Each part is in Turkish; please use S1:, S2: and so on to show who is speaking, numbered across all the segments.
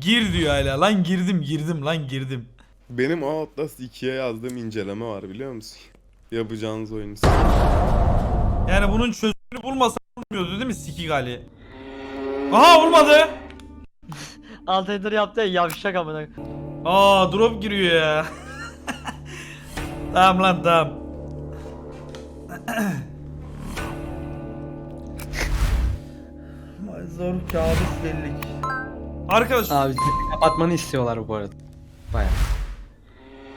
S1: Gir diyor hala. Lan girdim girdim lan girdim.
S2: Benim Outlast 2'ye yazdığım inceleme var biliyor musun? Yapacağınız oyunu.
S1: Yani bunun çözümünü bulmasa olmuyordu değil mi Siki Gali? Aha olmadı.
S3: Alt eder yaptı ya yavşak amına.
S1: Aa drop giriyor ya. tamam lan tamam. Zor kabus bellik. Arkadaşlar
S4: Abi kapatmanı istiyorlar bu arada. Baya.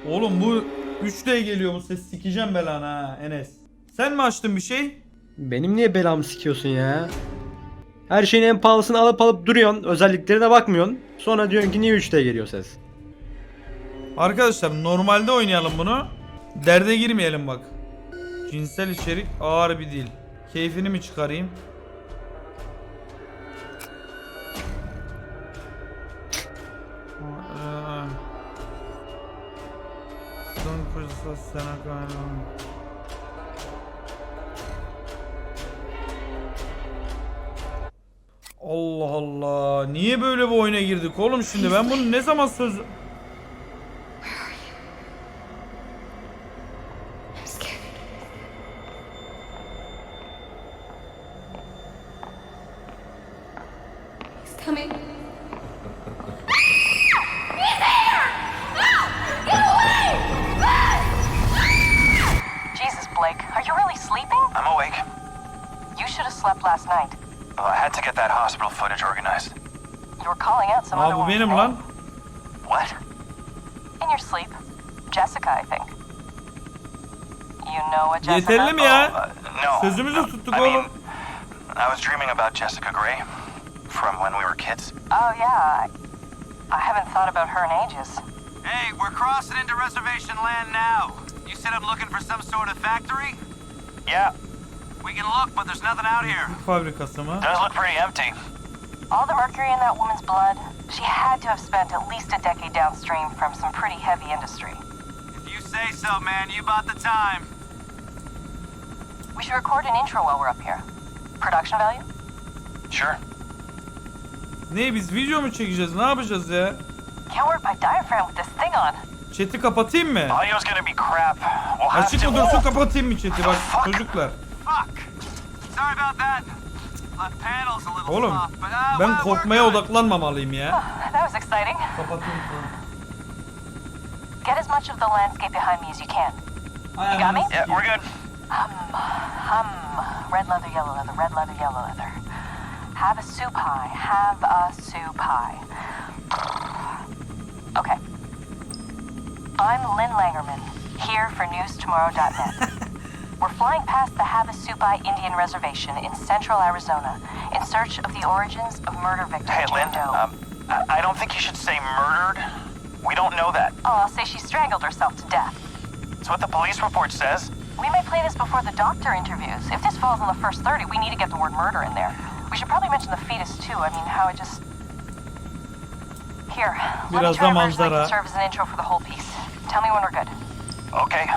S1: oğlum bu 3D geliyor bu ses sikeceğim belanı ha Enes. Sen mi açtın bir şey?
S4: Benim niye belamı sikiyorsun ya? Her şeyin en pahalısını alıp alıp duruyorsun. Özelliklerine bakmıyorsun. Sonra diyorsun ki niye 3D geliyor ses?
S1: Arkadaşlar normalde oynayalım bunu. Derde girmeyelim bak. Cinsel içerik ağır bir dil. Keyfini mi çıkarayım? Fırsat sana kanun. Allah Allah. Niye böyle bir oyuna girdik oğlum şimdi? Ben bunu ne zaman söz...
S5: last night.
S6: Well, I had to get that hospital footage organized.
S5: You were calling out some
S1: Aa
S5: other
S1: bu
S5: woman's
S1: benim
S5: name.
S1: lan.
S6: What?
S5: In your sleep. Jessica, I think. You know what Jessica?
S1: Yeterli mi ya?
S6: Uh, no.
S1: Sözümüzü
S6: No,
S1: tuttuk
S6: I
S1: oğlum.
S6: mean, I was dreaming about Jessica Gray from when we were kids.
S5: Oh, yeah. I, I haven't thought about her in ages.
S7: Hey, we're crossing into reservation land now. You said I'm looking for some sort of factory?
S6: Yeah,
S7: We can look, but there's nothing out here.
S1: Fabrikası mı?
S6: does look pretty empty.
S5: All the mercury in that woman's blood, she had to have spent at least a decade downstream from some pretty heavy industry.
S7: If you say so, man, you bought the time.
S5: We should record an intro while we're up here. Production value?
S6: Sure.
S1: Ne biz video mu çekeceğiz? Ne yapacağız ya?
S5: Can't work my diaphragm with this thing on.
S1: Chat'i kapatayım mı?
S6: Audio's gonna be crap. We'll have
S1: Açık
S6: to.
S1: mı dursun kapatayım mı chat'i bak çocuklar. Oğlum
S7: soft, but uh,
S1: ben
S7: we're- we're
S1: korkmaya
S7: good.
S1: odaklanmamalıyım ya.
S5: That was exciting.
S1: Kapatayım
S5: Get as much of the landscape behind me as you can. You got me?
S6: Yeah, we're good.
S5: Hum. Red leather, yellow leather, red leather, yellow leather. Have a soup pie. Have a soup pie. Okay. I'm Lynn Langerman, here for newstomorrow.net. We're flying past the Havasupai Indian Reservation in central Arizona in search of the origins of murder victim
S6: Hey,
S5: Jane
S6: Lynn. Um, I I don't think you should say murdered. We don't know that.
S5: oh, I'll say she strangled herself to death.
S6: It's what the police report says.
S5: We may play this before the doctor interviews. If this falls in the first 30, we need to get the word murder in there. We should probably mention the fetus too. I mean, how it just. Here, let me try
S1: da
S5: a version that
S1: manzara.
S5: serve as an intro for the whole piece. Tell me when we're good.
S6: Okay,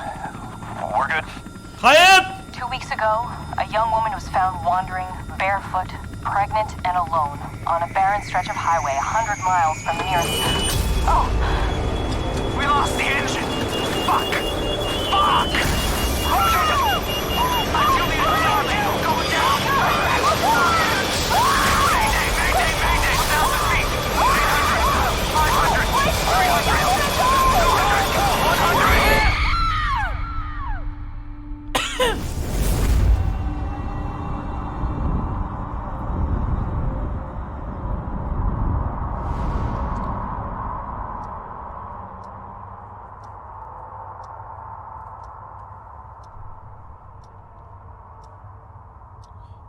S6: we're good.
S1: Hayat!
S5: Two weeks ago, a young woman was found wandering, barefoot, pregnant, and alone on a barren stretch of highway 100 miles from the nearest. Oh,
S7: We lost the engine. Fuck. Fuck. I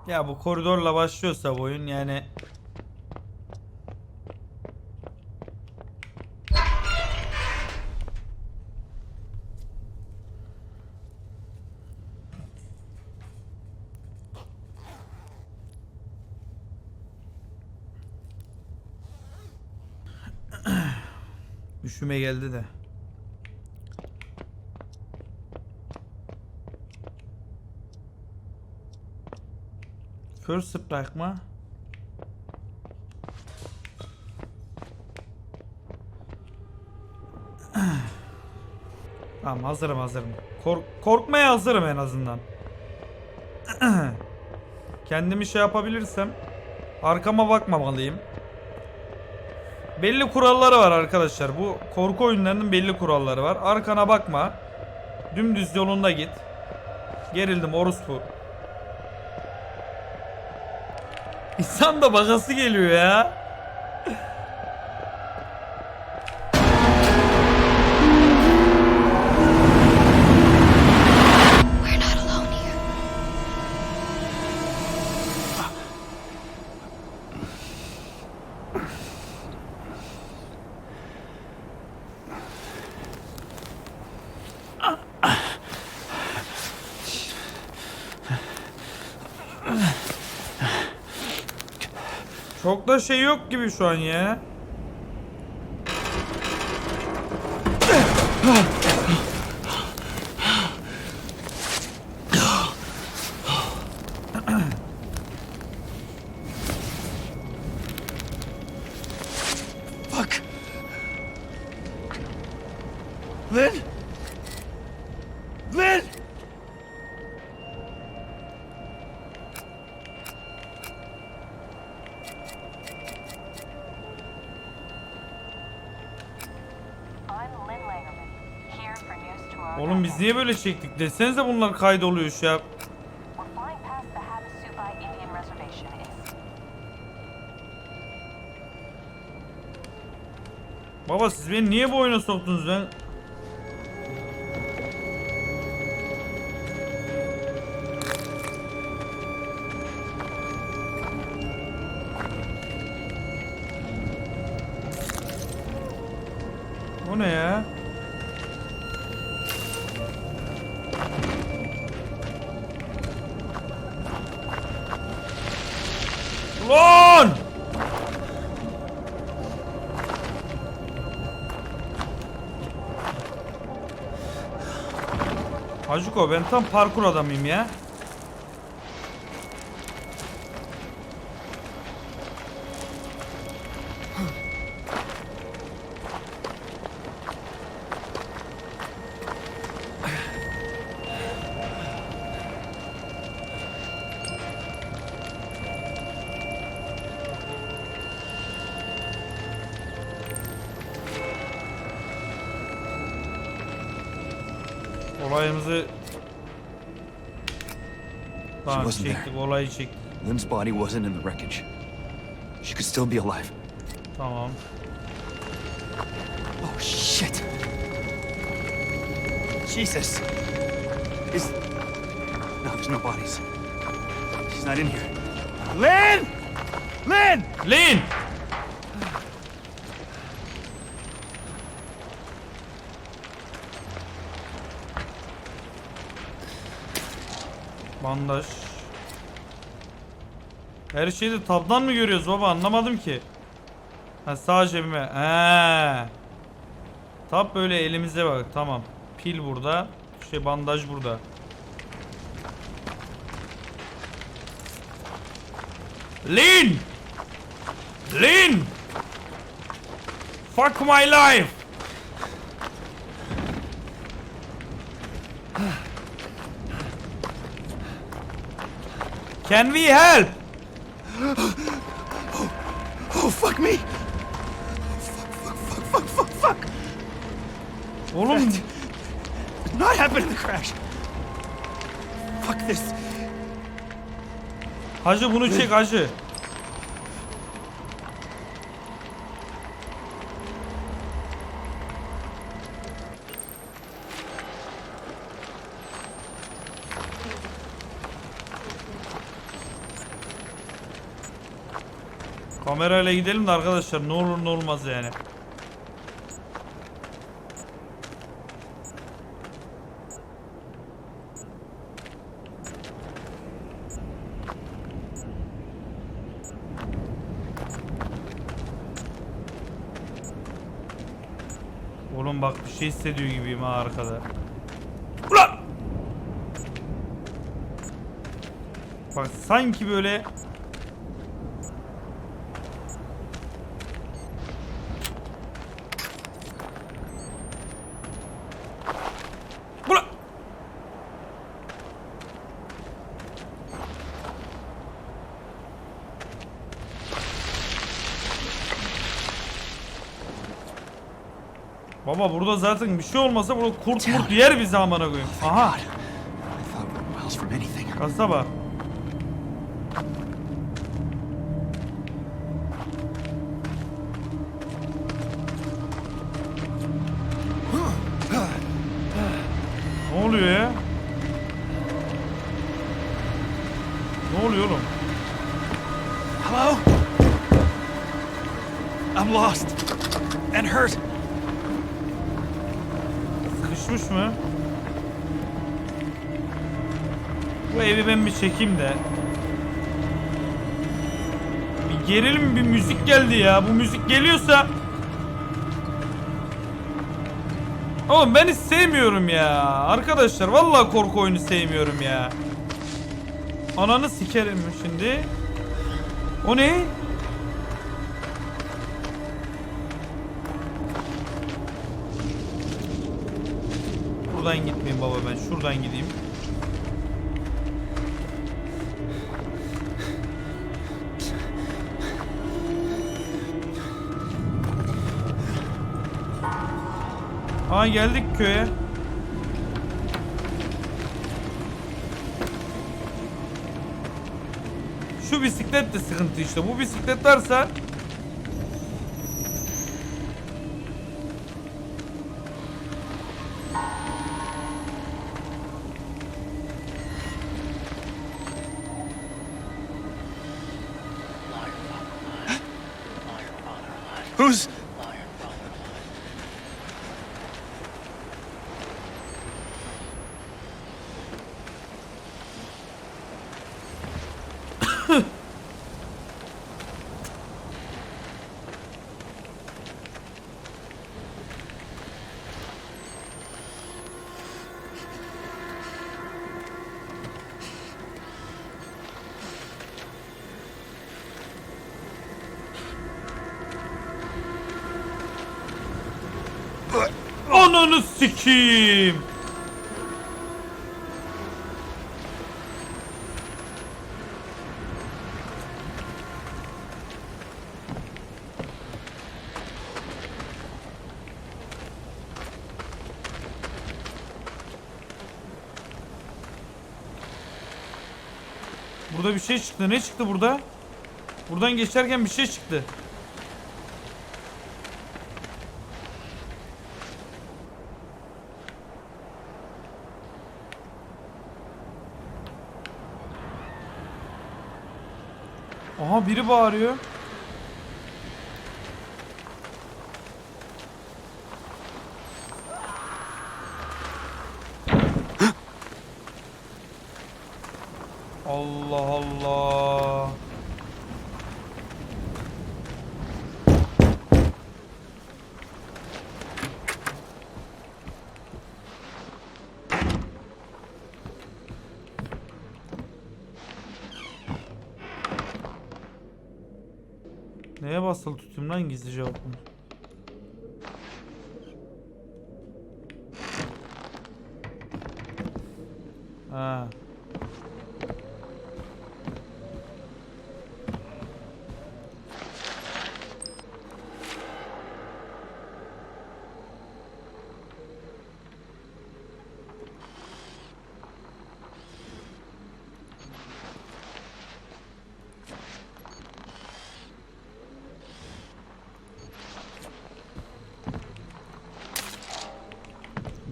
S1: Ya bu koridorla başlıyorsa bu oyun yani Üşüme geldi de. First strike mı? tamam hazırım hazırım. Kork korkmaya hazırım en azından. Kendimi şey yapabilirsem arkama bakmamalıyım. Belli kuralları var arkadaşlar. Bu korku oyunlarının belli kuralları var. Arkana bakma. Dümdüz yolunda git. Gerildim orospu. İnsan da bakası geliyor ya. Da şey yok gibi şu an ya. Oğlum biz niye böyle çektik? Desenize bunlar kaydoluyor şu ya. Baba siz beni niye bu oyuna soktunuz ben? Hacuko ben tam parkur adamıyım ya.
S8: Wasn't there.
S1: çektik olayı çektik.
S8: Lynn's body wasn't in the wreckage. She could still be alive.
S1: Tamam.
S8: Oh shit! Jesus! Is no, there's no bodies. She's not in here.
S7: Lynn! Lynn!
S1: Lin! Bandaj. Her şeyi de tabdan mı görüyoruz baba anlamadım ki. Ha sağ cebime. He. Tab böyle elimize bak tamam. Pil burada. Şey bandaj burada. Lin! Lin! Fuck my life! Can we help?
S7: Oh, fuck me! Fuck, fuck, fuck, fuck, fuck!
S1: Oğlum
S7: Did not happen in the crash! Fuck this!
S1: hacı bunu çek hacı. Kamerayla gidelim de arkadaşlar ne olur ne olmaz yani. Oğlum bak bir şey hissediyor gibiyim ha arkada. Ulan! Bak sanki böyle Baba burada zaten bir şey olmasa burada kurt murt yer bizi amına koyayım. Aha kasaba. Çekeyim de. Bir gerilim bir müzik geldi ya. Bu müzik geliyorsa Oğlum ben hiç sevmiyorum ya. Arkadaşlar vallahi korku oyunu sevmiyorum ya. Ananı sikerim şimdi. O ne? Buradan gitmeyeyim baba ben şuradan gideyim. Aa geldik köye. Şu bisiklet de sıkıntı işte. Bu bisiklet varsa Sikeyim. Burada bir şey çıktı. Ne çıktı burada? Buradan geçerken bir şey çıktı. Aha biri bağırıyor. Allah Allah. Neye basılı tutayım lan gizli cevap mı? Ha.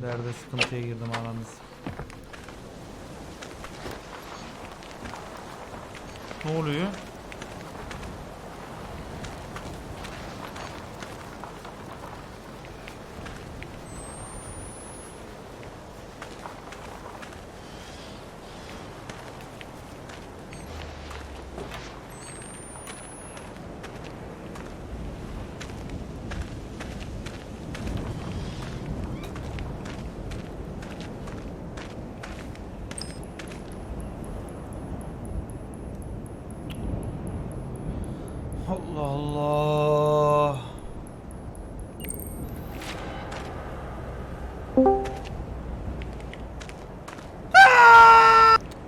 S1: Derde sıkıntıya girdim aranız. Ne oluyor? Allah Allah.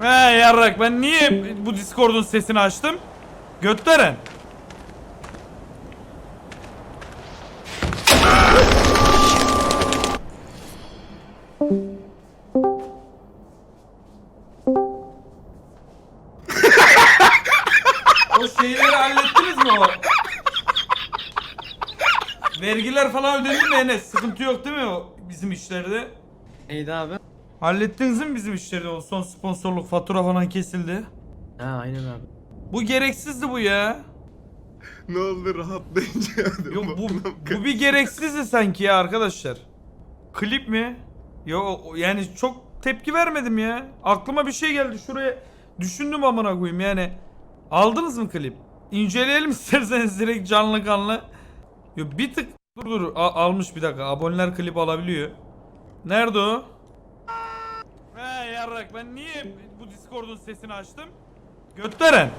S1: He yarrak ben niye bu Discord'un sesini açtım? Götteren. Enes? Sıkıntı yok değil mi o bizim işlerde?
S4: Neydi abi?
S1: Hallettiniz mi bizim işleri o son sponsorluk fatura falan kesildi.
S4: Ha aynen abi.
S1: Bu gereksizdi bu ya.
S2: Ne oldu rahatlayınca
S1: Yok bu, bu bir gereksizdi sanki ya arkadaşlar. Klip mi? Yo yani çok tepki vermedim ya. Aklıma bir şey geldi şuraya düşündüm amına koyayım yani. Aldınız mı klip? İnceleyelim isterseniz direkt canlı kanlı. Yo bir tık dur dur A- almış bir dakika aboneler klip alabiliyor. Nerede o? He yarrak ben niye bu Discord'un sesini açtım? Götteren.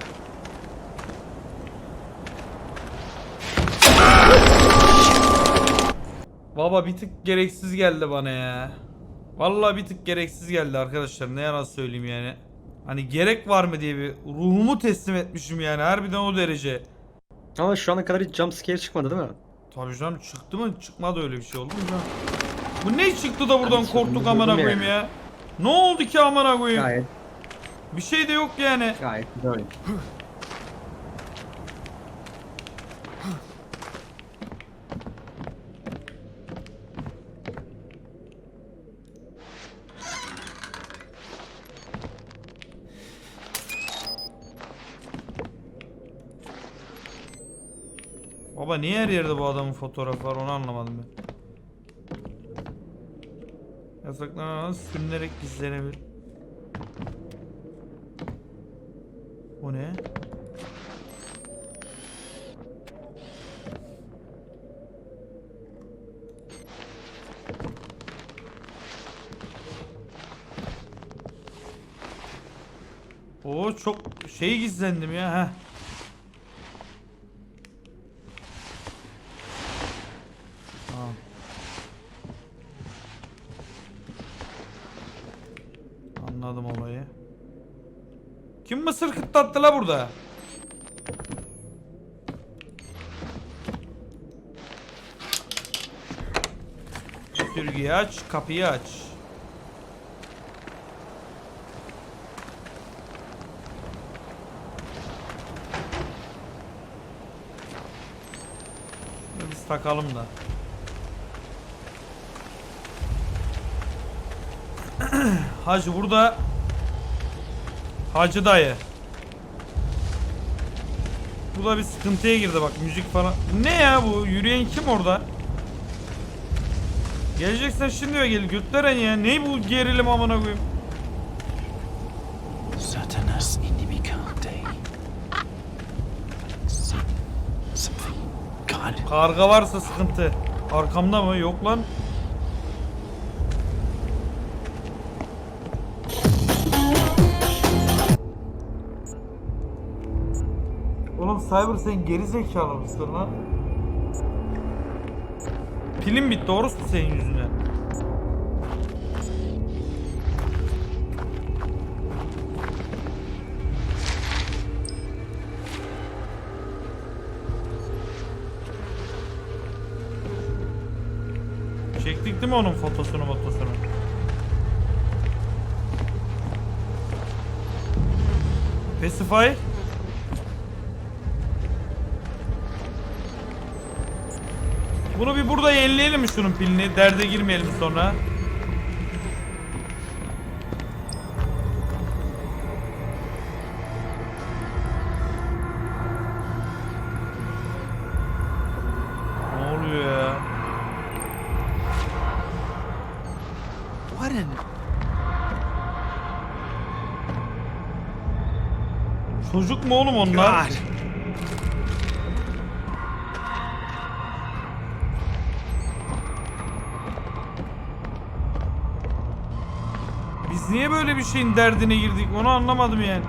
S1: Baba bir tık gereksiz geldi bana ya. Vallahi bir tık gereksiz geldi arkadaşlar. Ne yalan söyleyeyim yani. Hani gerek var mı diye bir ruhumu teslim etmişim yani. Harbiden o derece.
S4: Ama şu ana kadar hiç jumpscare çıkmadı değil mi?
S1: Tabii canım çıktı mı? Çıkmadı öyle bir şey oldu mu canım? Bu ne çıktı da buradan
S4: Ben
S1: korktuk amına koyayım ya? Ne oldu ki amına koyayım?
S4: Gayet
S1: Bir şey de yok yani.
S4: gayet güzel
S1: Baba niye her yerde bu adamın fotoğrafı var onu anlamadım ben. Yasaklanan sürünerek gizlenebilir. Bu ne? Oo çok şey gizlendim ya ha. Tamam. Anladım olayı. Kim kıtlattı la burada? Sürgüyü aç, kapıyı aç. Biz takalım da. Hacı burada Hacı dayı. Bu da bir sıkıntıya girdi bak müzik falan. Ne ya bu? Yürüyen kim orada? Geleceksen şimdi ve gel götleren ya. Ne bu gerilim amına koyayım?
S8: Satanas inimicante.
S1: Karga varsa sıkıntı. Arkamda mı? Yok lan. Oğlum Cyber sen geri zekalı mısın lan? Pilim bitti orospu senin yüzünden. Çektik değil mi onun fotosunu fotosunu? Pacify Bunu bir burada yenileyelim mi şunun pilini? Derde girmeyelim sonra. Ne oluyor ya?
S8: What in?
S1: Çocuk mu oğlum onlar?
S8: God.
S1: Bir şeyin derdine girdik onu anlamadım yani.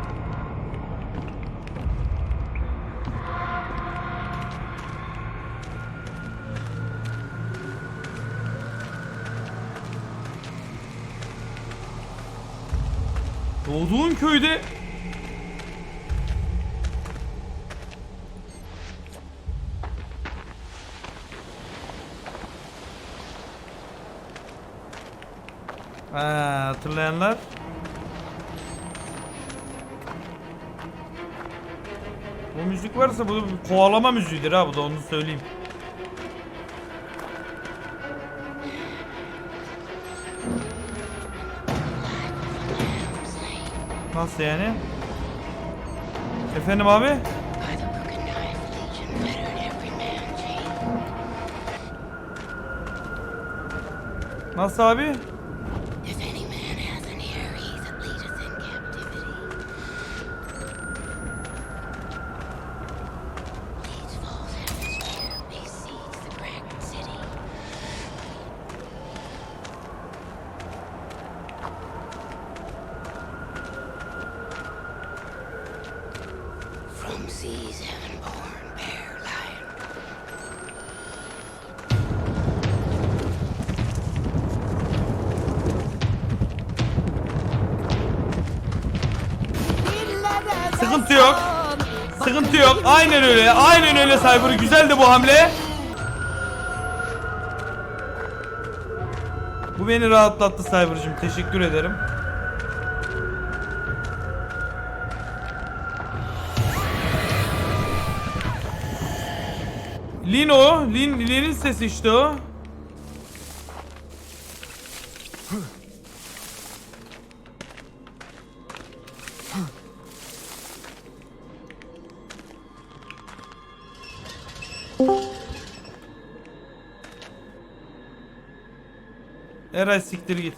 S1: Doğduğun köyde Ha, hatırlayanlar. Bu müzik varsa bu bir kovalama müziğidir ha bu da onu söyleyeyim. Nasıl yani? Efendim abi? Nasıl abi? Aynen öyle. Aynen öyle Cyber. Güzeldi bu hamle. Bu beni rahatlattı Cyber'cığım. Teşekkür ederim. Lin o. Lin, Lin'in sesi işte o. Eray siktir git.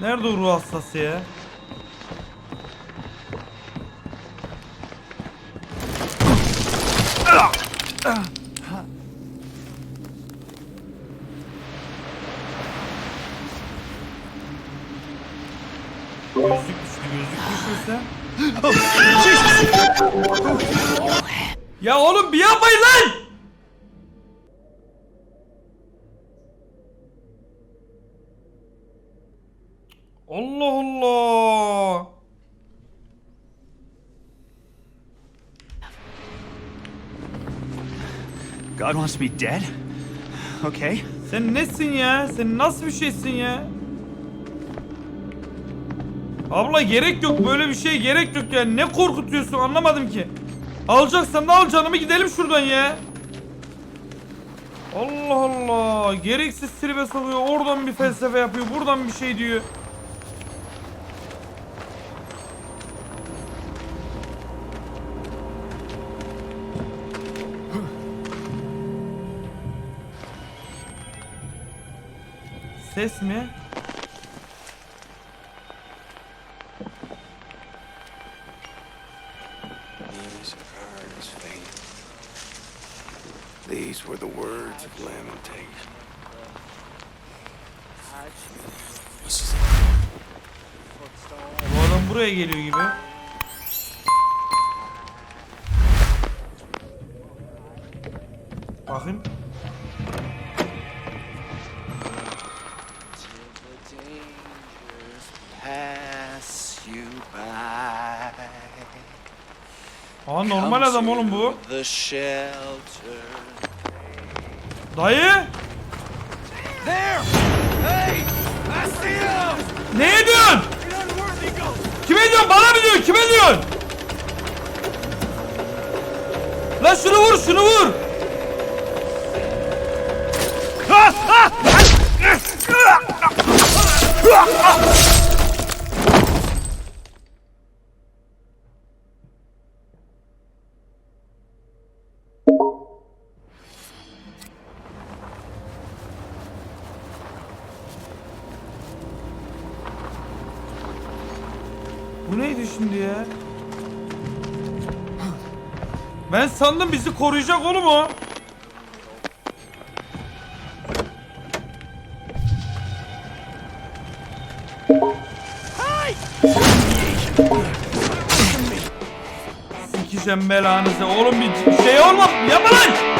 S1: Nerede o ruh hastası ya? Gözlük
S8: Wants me dead? Okay.
S1: Sen nesin ya? Sen nasıl bir şeysin ya? Abla gerek yok böyle bir şeye gerek yok ya. Ne korkutuyorsun anlamadım ki. Alacaksan da al canımı gidelim şuradan ya. Allah Allah. Gereksiz tribe sokuyor. Oradan bir felsefe yapıyor. Buradan bir şey diyor. Ses mi?
S9: These were the words of lamentation.
S1: Bu adam buraya geliyor gibi. Bakın. Aa normal adam oğlum bu. Dayı.
S9: There! Hey! I see him!
S1: Ne diyorsun? Kime diyorsun? Bana mı diyorsun? Kime diyorsun? Lan şunu vur, şunu vur. Bu neydi şimdi ya? Ben sandım bizi koruyacak oğlum o. Sikeceğim belanızı. Oğlum bir şey olma. Yapma lan.